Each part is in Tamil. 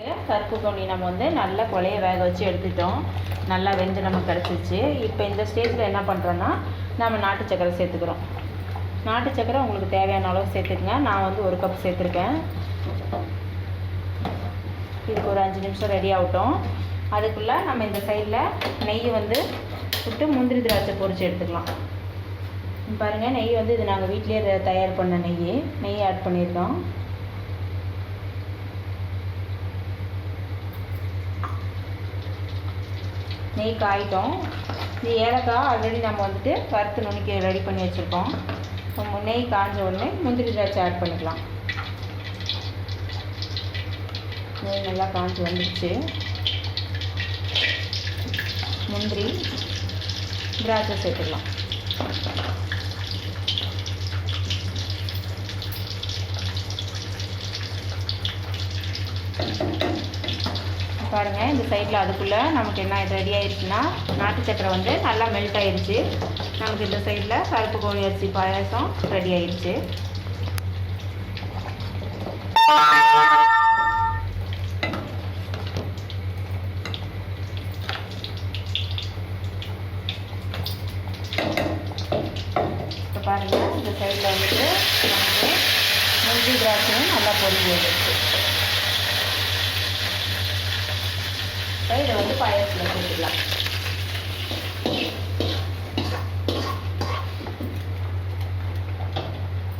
கருப்பு கவுனி நம்ம வந்து நல்லா கொலையை வேக வச்சு எடுத்துட்டோம். நல்லா வெந்து நமக்கு கிடச்சிச்சு இப்போ இந்த ஸ்டேஜில் என்ன பண்ணுறோன்னா நம்ம நாட்டு சக்கரை சேர்த்துக்கிறோம். நாட்டு சக்கரை உங்களுக்கு தேவையான அளவு சேர்த்துக்குங்க. நான் வந்து ஒரு கப் சேர்த்துருக்கேன். இதுக்கு ஒரு அஞ்சு நிமிஷம் ரெடி ஆகட்டும். அதுக்குள்ளே நம்ம இந்த சைடில் நெய் வந்து விட்டு முந்திரி திராட்சை பொறிச்சு எடுத்துக்கலாம். பாருங்கள் நெய் வந்து இது நாங்கள் வீட்டிலேயே தயார் பண்ண நெய். நெய் ஆட் பண்ணியிருக்கோம் நெய் காயிட்டோம் இது ஏலக்காய் ஆல்ரெடி நம்ம வந்துட்டு வறுத்து நுணுக்கி ரெடி பண்ணி வச்சுருக்கோம். இப்போ நெய் காஞ்ச உடனே முந்திரி திராட்சை ஆட் பண்ணிக்கலாம். நெய் நல்லா காஞ்சி வந்துடுச்சு முந்திரி திராட்சை சேர்த்துக்கலாம். பாருங்கள் இந்த சைடில் அதுக்குள்ளே நமக்கு என்ன ரெடி ஆயிடுச்சுன்னா நாட்டு சக்கரை வந்து நல்லா மெல்ட் ஆயிடுச்சு நமக்கு இந்த சைடில் கருப்பு கோழி அரிசி பாயாசம் ரெடி ஆயிடுச்சு இப்போ பாருங்கள் இந்த சைடில் வந்துட்டு நமக்கு முந்திரி திராட்சையும் நல்லா பொரிஞ்சு வந்துடுச்சு இதை வந்து பாயசத்தில் சேர்த்துக்கலாம்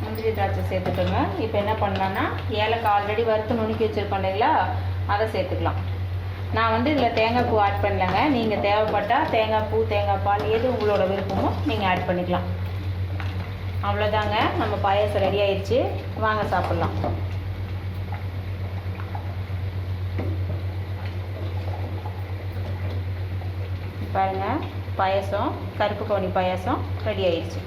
முந்திரி திராட்சை சேர்த்துக்கோங்க. இப்போ என்ன பண்ணலான்னா ஏலக்காய் ஆல்ரெடி வறுத்து நுணுக்கி வச்சுருக்கோம் இல்லைங்களா? அதை சேர்த்துக்கலாம். நான் வந்து இதில் தேங்காய் பூ ஆட் பண்ணலங்க. நீங்கள் தேவைப்பட்டால் தேங்காய் பூ தேங்காய் பால் எது உங்களோட விருப்பமோ நீங்கள் ஆட் பண்ணிக்கலாம். அவ்வளோதாங்க நம்ம பாயாசம் ரெடி ஆயிடுச்சு வாங்க சாப்பிட்லாம். பாருங்கள் பாயசம் கருப்பு கவுனி பாயசம் ரெடி ஆயிடுச்சு.